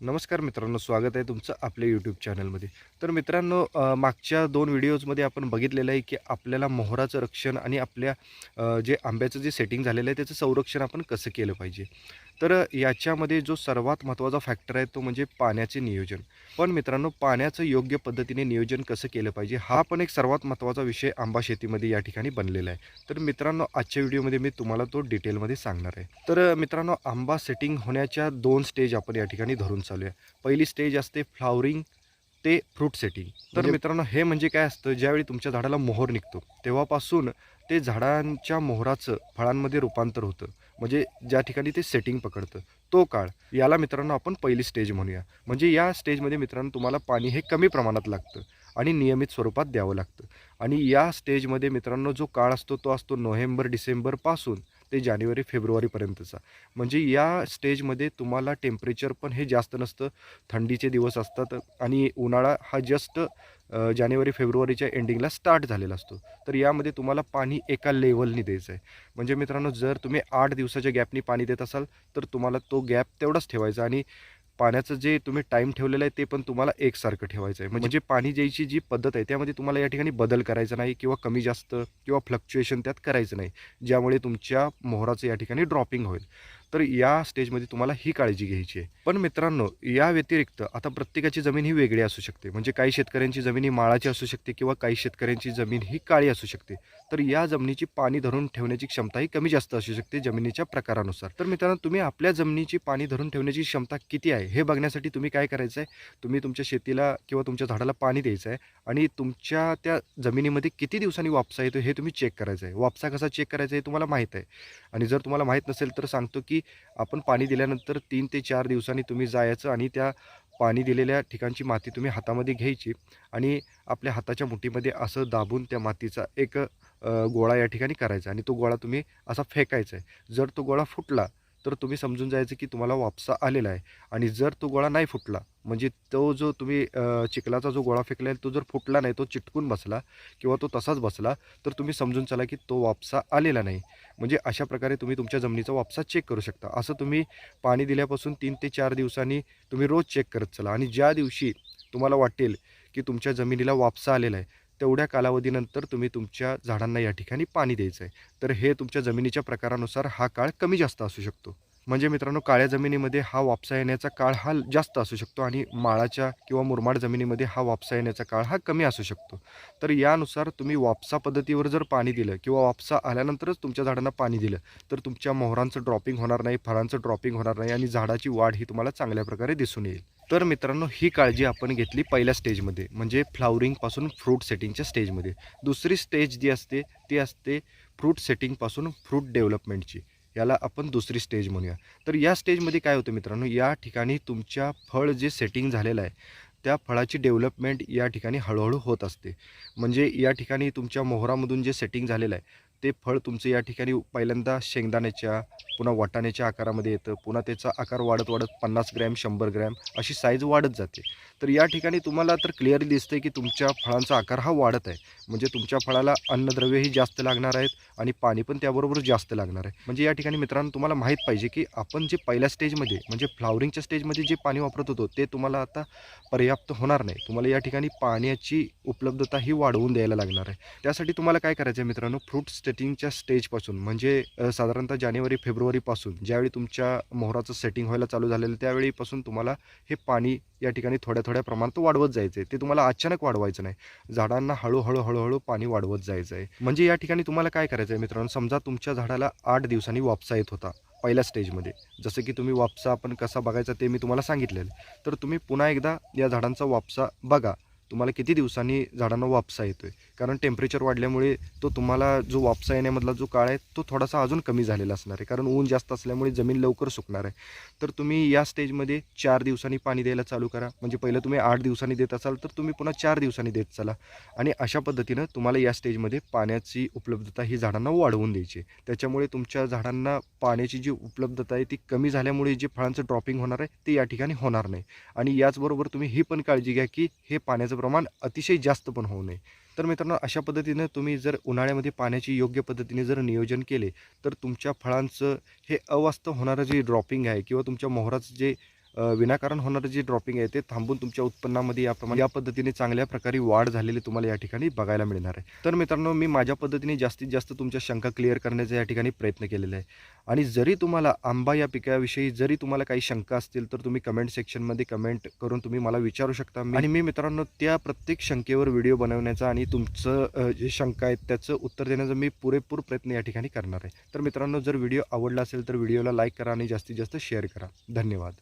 नमस्कार मित्रांनो स्वागत आहे तुमचं आपल्या यूट्यूब चॅनलमध्ये तर मित्रांनो मागच्या दोन व्हिडिओजमध्ये आपण बघितलेलं आहे की आपल्याला मोहराचं रक्षण आणि आपल्या जे आंब्याचं जे सेटिंग झालेलं आहे त्याचं संरक्षण आपण कसं केलं पाहिजे? तर याच्यामध्ये जो सर्वात महत्त्वाचा फॅक्टर आहे तो म्हणजे पाण्याचे नियोजन. पण मित्रांनो पाण्याचं योग्य पद्धतीने नियोजन कसं केलं पाहिजे हा पण एक सर्वात महत्त्वाचा विषय आंबा शेतीमध्ये या ठिकाणी बनलेला आहे. तर मित्रांनो आजच्या व्हिडिओमध्ये मी तुम्हाला तो डिटेलमध्ये सांगणार आहे. तर मित्रांनो आंबा सेटिंग होण्याच्या दोन स्टेज आपण या ठिकाणी धरून चालू आहे. पहिली स्टेज असते फ्लावरिंग ते फ्रूट सेटिंग तर म्हणजे- मित्रांनो हे म्हणजे काय असतं? ज्यावेळी तुमच्या झाडाला मोहर निघतो तेव्हापासून ते झाडांच्या मोहराचं फळांमध्ये रूपांतर होतं. म्हणजे ज्या ठिकाणी ते सेटिंग पकडतं. तो काळ याला मित्रांनो आपण पहिली स्टेज म्हणूया. म्हणजे या स्टेजमध्ये मित्रांनो तुम्हाला पाणी हे कमी प्रमाणात लागतं आणि नियमित स्वरूपात द्यावं लागतं. आणि या स्टेजमध्ये मित्रांनो जो काळ असतो तो असतो नोव्हेंबर डिसेंबरपासून ते जानेवारी फेब्रुवारीपर्यंतचा म्हणजे या स्टेजमध्ये तुम्हाला टेम्परेचर पण हे जास्त नसतं. थंडीचे दिवस असतात आणि उन्हाळा हा जस्ट जानेवारी फेब्रुवारीच्या एंडिंगला स्टार्ट झालेला असतो. तर यामध्ये तुम्हाला पाणी एका लेवलनी द्यायचं आहे. म्हणजे मित्रांनो जर तुम्ही आठ दिवसाच्या गॅपनी पाणी देत असाल तर तुम्हाला तो गॅप तेवढाच ठेवायचा आणि पाण्याचं जे तुम्ही टाईम ठेवलेलं आहे ते पण तुम्हाला एकसारखं ठेवायचं आहे. म्हणजे पाणी द्यायची जी पद्धत आहे त्यामध्ये तुम्हाला या ठिकाणी बदल करायचा नाही किंवा कमी जास्त किंवा फ्लक्च्युएशन त्यात करायचं नाही. ज्यामुळे तुमच्या मोहराचं या ठिकाणी ड्रॉपिंग होईल. तर या स्टेजमध्ये तुम्हाला ही काळजी घ्यायची आहे. पण मित्रांनो या व्यतिरिक्त आता प्रत्येकाची जमीन ही वेगळी असू शकते. म्हणजे काही शेतकऱ्यांची जमीन ही माळाची असू शकते किंवा काही शेतकऱ्यांची जमीन ही काळी असू शकते. तर या जमिनीची पाणी धरून ठेवण्याची क्षमता ही कमी जास्त असू शकते जमिनीच्या प्रकारानुसार. तर मित्रांनो तुम्ही आपल्या जमिनीची पाणी धरून ठेवण्याची क्षमता किती आहे हे बघण्यासाठी तुम्ही काय करायचं आहे? तुम्ही तुमच्या शेतीला किंवा तुमच्या झाडाला पाणी द्यायचं आहे आणि तुमच्या त्या जमिनीमध्ये किती दिवसांनी वापसा येतो हे तुम्ही चेक करायचं आहे. वापसा कसा चेक करायचा हे तुम्हाला माहीत आहे. आणि जर तुम्हाला माहीत नसेल तर सांगतो की आपण पाणी दिल्यानंतर तीन ते चार दिवसांनी तुम्ही जायचं आणि त्या पाणी दिलेल्या ठिकाणची माती तुम्ही हातामध्ये घ्यायची आणि आपल्या हाताच्या मुठीमध्ये असं दाबून त्या मातीचा एक गोळा या ठिकाणी करायचा आणि तो गोळा तुम्ही असा फेकायचा आहे. जर तो गोळा फुटला तर तुम्ही समजून जायचं की तुम्हाला वापसा आलेला आहे. आणि जर तो गोळा नाही फुटला म्हणजे तो जो तुम्ही चिखलाचा जो गोळा फेकला आहे तो जर फुटला नाही तो चिटकून बसला किंवा तो तसाच बसला तर तुम्ही समजून चला की तो वापसा आलेला नाही. म्हणजे अशा प्रकारे तुम्ही तुमच्या जमिनीचा वापसा चेक करू शकता. असं तुम्ही पाणी दिल्यापासून तीन ते चार दिवसांनी तुम्ही रोज चेक करत चला. आणि ज्या दिवशी तुम्हाला वाटेल की तुमच्या जमिनीला वापसा आलेला आहे तेवढ्या कालावधीनंतर तुम्ही तुमच्या झाडांना या ठिकाणी पाणी द्यायचं आहे. तर हे तुमच्या जमिनीच्या प्रकारानुसार हा काळ कमी जास्त असू शकतो. म्हणजे मित्रांनो काळ्या जमिनीमध्ये हा वापसा येण्याचा काळ हा जास्त असू शकतो आणि माळाच्या किंवा मुरमाड जमिनीमध्ये हा वापसा येण्याचा काळ हा कमी असू शकतो. तर यानुसार तुम्ही वापसा पद्धतीवर जर पाणी दिलं किंवा वापसा आल्यानंतरच तुमच्या झाडांना पाणी दिलं तर तुमच्या मोहरांचं ड्रॉपिंग होणार नाही फळांचं ड्रॉपिंग होणार नाही आणि झाडाची वाढ ही तुम्हाला चांगल्या प्रकारे दिसून येईल. तर मित्रांनो ही काळजी आपण घेतली पहिल्या स्टेजमध्ये म्हणजे फ्लावरिंगपासून फ्रूट सेटिंगच्या स्टेजमध्ये. दुसरी स्टेज जी असते ती असते फ्रूट सेटिंगपासून फ्रूट डेव्हलपमेंटची. याला आपण दुसरी स्टेज म्हणूया. तर या स्टेजमध्ये काय होतं मित्रांनो या ठिकाणी तुमच्या फळ जे सेटिंग झालेलं आहे त्या फळाची डेव्हलपमेंट या ठिकाणी हळूहळू होत असते. म्हणजे या ठिकाणी तुमच्या मोहरामधून जे सेटिंग झालेलं आहे ते फळ तुमचं या ठिकाणी पहिल्यांदा शेंगदाण्याच्या पुन्हा वाटाण्याच्या आकारामध्ये येतं. पुन्हा त्याचा आकार वाढत वाढत पन्नास ग्रॅम शंभर ग्रॅम अशी साईज वाढत जाते. तर या ठिकाणी तुम्हाला तर क्लिअरली दिसतंय की तुमच्या फळांचा आकार हा वाढत आहे. म्हणजे तुमच्या फळाला अन्नद्रव्यही जास्त लागणार आहेत आणि पाणी पण त्याबरोबर जास्त लागणार आहे. म्हणजे या ठिकाणी मित्रांनो तुम्हाला माहीत पाहिजे की आपण जे पहिल्या स्टेजमध्ये म्हणजे फ्लावरिंगच्या स्टेजमध्ये जे पाणी वापरत होतो ते तुम्हाला आता पर्याप्त होणार नाही. तुम्हाला या ठिकाणी पाण्याची उपलब्धता ही वाढवून द्यायला लागणार आहे. त्यासाठी तुम्हाला काय करायचं आहे मित्रांनो? फ्रूट सेटिंगच्या स्टेजपासून म्हणजे साधारणतः जानेवारी फेब्रुवारीपासून ज्यावेळी तुमच्या मोहराचं सेटिंग व्हायला चालू झालेलं त्यावेळीपासून तुम्हाला हे पाणी या ठिकाणी थोड्या थोड्या प्रमाणात वाढवत जायचं आहे ते तुम्हाला अचानक वाढवायचं नाही. झाडांना हळूहळू हळूहळू पाणी वाढवत जायचं आहे म्हणजे या ठिकाणी तुम्हाला काय करायचं आहे मित्रांनो? समजा तुमच्या झाडाला आठ दिवसांनी वापसा येत होता पहिल्या स्टेजमध्ये. जसं की तुम्ही वापसा आपण कसा बघायचा ते मी तुम्हाला सांगितलेलं. तर तुम्ही पुन्हा एकदा या झाडांचा वापसा बघा. तुम्हाला किती दिवसांनी झाडांना वापसा येतोय? कारण टेम्परेचर वाढल्यामुळे तो तुम्हाला जो वापसा येण्यामधला जो काळ आहे तो थोडासा अजून कमी झालेला असणार आहे. कारण ऊन जास्त असल्यामुळे जमीन लवकर सुकणार आहे. तर तुम्ही या स्टेजमध्ये चार दिवसांनी पाणी द्यायला चालू करा. म्हणजे पहिलं तुम्ही आठ दिवसांनी देत असाल तर तुम्ही पुन्हा चार दिवसांनी देत चला. आणि अशा पद्धतीनं तुम्हाला या स्टेजमध्ये पाण्याची उपलब्धता ही झाडांना वाढवून द्यायची आहे. त्याच्यामुळे तुमच्या झाडांना पाण्याची जी उपलब्धता आहे ती कमी झाल्यामुळे जे फळांचं ड्रॉपिंग होणार आहे ते या ठिकाणी होणार नाही. आणि याचबरोबर तुम्ही ही पण काळजी घ्या की हे पाण्याचं प्रमाण अतिशय जास्त पण होऊ नये. तर मित्रांनो अशा पद्धतीनं तुम्ही जर उन्हाळ्यामध्ये पाण्याची योग्य पद्धतीने जर नियोजन केले तर तुमच्या फळांचं हे अवास्तव होणारं जे ड्रॉपिंग आहे किंवा तुमच्या मोहराचं जे विनाकारण होणारं जे ड्रॉपिंग आहे ते थांबून तुमच्या उत्पन्नामध्ये याप्रमाणे या पद्धतीने चांगल्या प्रकारे वाढ झालेली तुम्हाला या ठिकाणी बघायला मिळणार आहे. तर मित्रांनो मी माझ्या पद्धतीने जास्तीत जास्त तुमच्या शंका क्लिअर करण्याचा या ठिकाणी प्रयत्न केलेला आहे. आणि जरी तुम्हाला आंबा या पिकाविषयी जरी तुम्हाला काही शंका असतील तर तुम्ही कमेंट सेक्शनमध्ये कमेंट करून तुम्ही मला विचारू शकता. आणि मी मित्रांनो त्या प्रत्येक शंकेवर व्हिडिओ बनवण्याचा आणि तुमचं जे शंका आहेत त्याचं उत्तर देण्याचा मी पुरेपूर प्रयत्न या ठिकाणी करणार आहे. तर मित्रांनो जर व्हिडिओ आवडला असेल तर व्हिडिओला लाईक करा आणि जास्तीत जास्त शेअर करा. धन्यवाद.